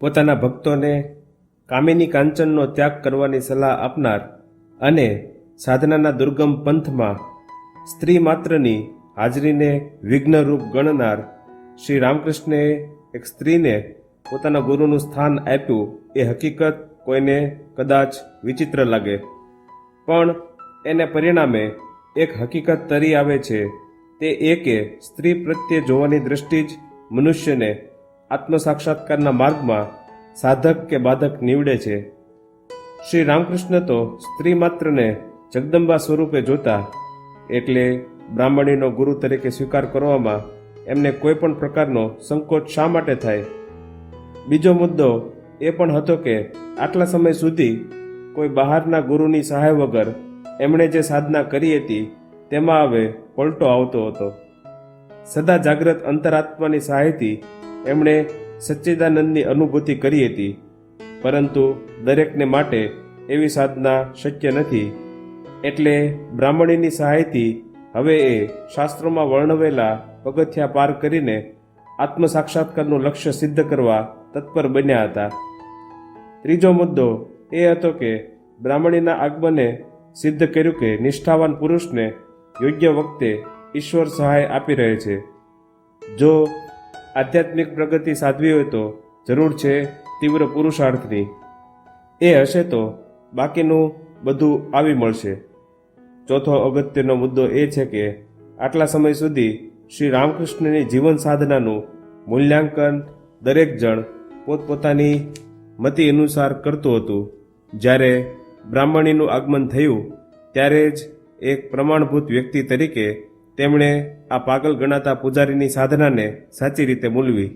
પોતાના ભક્તોને કામિની કાંચનનો ત્યાગ કરવાની સલાહ આપનાર અને સાધનાના દુર્ગમ પંથમાં સ્ત્રી માત્રની હાજરીને વિઘ્નરૂપ ગણનાર શ્રી રામકૃષ્ણએ એક સ્ત્રીને પોતાના ગુરુનું સ્થાન આપ્યું એ હકીકત કોઈને કદાચ વિચિત્ર લાગે. પણ એને પરિણામે એક હકીકત તરી આવે છે. તે એ કે સ્ત્રી પ્રત્યે જોવાની દ્રષ્ટિ જ મનુષ્યને આત્મસાક્ષાત્કારના માર્ગમાં સાધક કે બાધક નીવડે છે. શ્રી રામકૃષ્ણ તો સ્ત્રી માત્રને જગદંબા સ્વરૂપે જોતા, એટલે બ્રાહ્મણીનો ગુરુ તરીકે સ્વીકાર કરવામાં એમને કોઈ પણ પ્રકારનો સંકોચ શા માટે થાય? બીજો મુદ્દો એ પણ હતો કે આટલા સમય સુધી કોઈ બહારના ગુરુની સહાય વગર એમણે જે સાધના કરી હતી, તેમાં હવે પલટો આવતો હતો. સદા જાગ્રત અંતરાત્માની સહાયથી એમણે સચ્ચિદાનંદની અનુભૂતિ કરી હતી, પરંતુ દરેકને માટે એવી સાધના શક્ય નથી. એટલે બ્રાહ્મણીની સહાયથી હવે એ શાસ્ત્રોમાં વર્ણવેલા પગથિયા પાર કરીને આત્મસાક્ષાત્કારનું લક્ષ્ય સિદ્ધ કરવા તત્પર બન્યા હતા. ત્રીજો મુદ્દો એ હતો કે બ્રાહ્મણીના આગમને સિદ્ધ કર્યું કે નિષ્ઠાવાન પુરુષને યોગ્ય વખતે ઈશ્વર સહાય આપી રહે છે. જો આધ્યાત્મિક પ્રગતિ સાધવી હોય તો જરૂર છે તીવ્ર પુરુષાર્થની. એ હશે તો બાકીનું બધું આવી મળશે. ચોથો અગત્યનો મુદ્દો એ છે કે આટલા સમય સુધી શ્રી રામકૃષ્ણની જીવન સાધનાનું મૂલ્યાંકન દરેક જણ પોતપોતાની મતિ અનુસાર કરતું હતું. જ્યારે બ્રાહ્મણીનું આગમન થયું, ત્યારે જ એક પ્રમાણભૂત વ્યક્તિ તરીકે તેમણે આ પાગલ ગણાતા પૂજારીની સાધનાને સાચી રીતે મૂલવી.